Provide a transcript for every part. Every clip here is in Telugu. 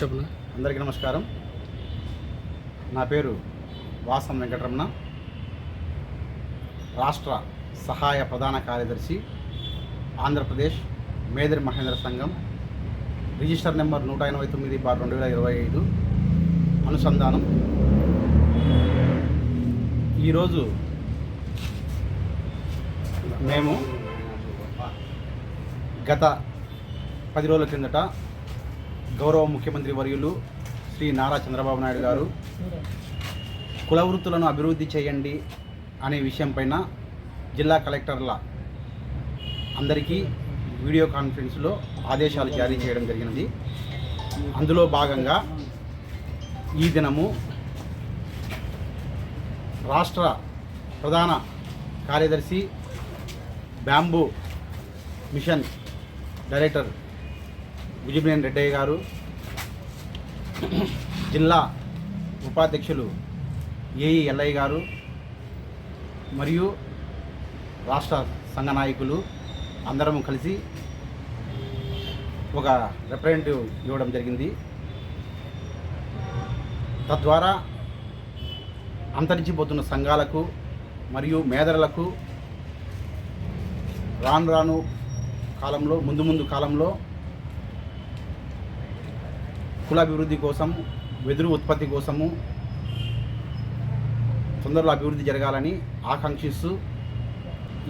చెప్పు అందరికీ నమస్కారం. నా పేరు వాసం వెంకటరమణ. రాష్ట్ర సహాయ ప్రధాన కార్యదర్శి ఆంధ్రప్రదేశ్ మేదరి మహేంద్ర సంఘం. రిజిస్టర్ నెంబర్ నూట ఎనభై తొమ్మిది బార్ రెండు వేల ఇరవై ఐదు. అనుసంధానం. ఈరోజు మేము గత పది రోజుల కిందట గౌరవ ముఖ్యమంత్రి వర్యులు శ్రీ నారా చంద్రబాబు నాయుడు గారు. కుల వృత్తులను అభివృద్ధి చేయండి అనే విషయంపైన జిల్లా కలెక్టర్ల అందరికీ వీడియో కాన్ఫరెన్స్లో ఆదేశాలు జారీ చేయడం జరిగినది. అందులో భాగంగా ఈ దినము రాష్ట్ర ప్రధాన కార్యదర్శి bamboo mission director Vijayaneni Reddaiah garu జిల్లా ఉపాధ్యక్షులు ఏఈ ఎల్లయ్య గారు మరియు రాష్ట్ర సంఘ నాయకులు అందరం కలిసి ఒక రిప్రజెంటేటివ్ ఇవ్వడం జరిగింది. తద్వారా అంతరించిపోతున్న సంఘాలకు మరియు మేదరలకు రాను రాను కాలంలో ముందు ముందు కాలంలో కులాభివృద్ధి కోసం వెదురు ఉత్పత్తి కోసము తొందరలో అభివృద్ధి జరగాలని ఆకాంక్షిస్తూ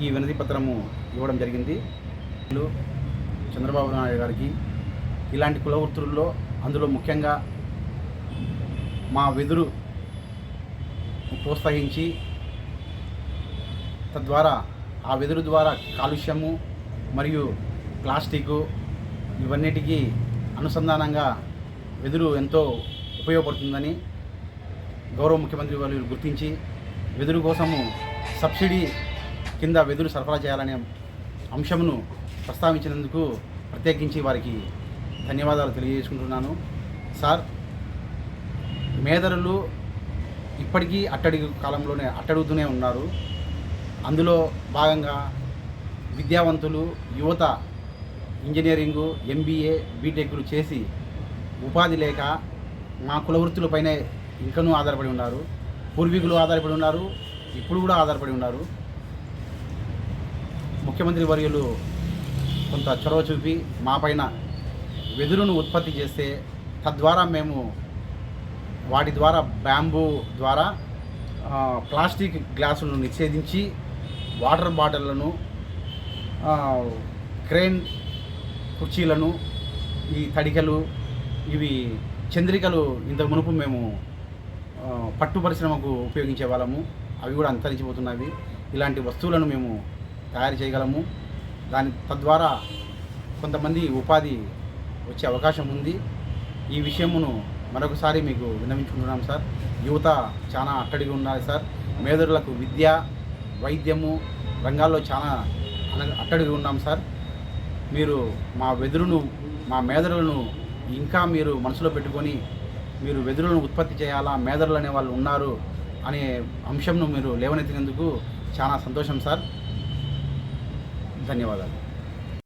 ఈ వినతి పత్రము ఇవ్వడం జరిగింది. చంద్రబాబు నాయుడు గారికి ఇలాంటి కుల వృత్తుల్లో అందులో ముఖ్యంగా మా వెదురు ప్రోత్సహించి తద్వారా ఆ వెదురు ద్వారా కాలుష్యము మరియు ప్లాస్టిక్ ఇవన్నిటికీ అనుసంధానంగా వెదురు ఎంతో ఉపయోగపడుతుందని గౌరవ ముఖ్యమంత్రి వారు గుర్తించి వెదురు కోసము సబ్సిడీ కింద వెదురు సరఫరా చేయాలనే అంశమును ప్రస్తావించినందుకు ప్రత్యేకించి వారికి ధన్యవాదాలు తెలియజేసుకుంటున్నాను. సార్ మేదరులు ఇప్పటికీ అట్టడుగు కాలంలోనే అట్టడుగుతూనే ఉన్నారు. అందులో భాగంగా విద్యావంతులు యువత ఇంజనీరింగు ఎంబీఏ బీటెక్లు చేసి ఉపాధి లేక మా కుల వృత్తులపైనే ఇంకనూ ఆధారపడి ఉన్నారు పూర్వీకులు ఆధారపడి ఉన్నారు ఇప్పుడు కూడా ఆధారపడి ఉన్నారు. ముఖ్యమంత్రి వర్యులు కొంత చొరవ చూపి మా పైన వెదురును ఉత్పత్తి చేస్తే తద్వారా మేము వాటి ద్వారా బ్యాంబూ ద్వారా ప్లాస్టిక్ గ్లాసులను నిషేధించి వాటర్ బాటిళ్ళను క్రేన్ కుర్చీలను ఈ తడికలు ఇవి చంద్రికలు ఇంతకు మునుపు మేము పట్టు పరిశ్రమకు ఉపయోగించే వాళ్ళము. అవి కూడా అంతరించిపోతున్నవి. ఇలాంటి వస్తువులను మేము తయారు చేయగలము. దాని తద్వారా కొంతమంది ఉపాధి వచ్చే అవకాశం ఉంది. ఈ విషయమును మరొకసారి మీకు విన్నవించుకుంటున్నాం సార్. యువత చాలా అట్టడిగా ఉన్నారు సార్. మేధరులకు విద్య వైద్యము రంగాల్లో చాలా అట్టడిగా ఉన్నాం సార్. మీరు మా వెదురును మా మేధరులను ఇంకా మీరు మనసులో పెట్టుకొని మీరు వెదురులను ఉత్పత్తి చేయాలా మేదరులు అనే వాళ్ళు ఉన్నారు అనే అంశంను మీరు లేవనెత్తినందుకు చాలా సంతోషం సార్. ధన్యవాదాలు.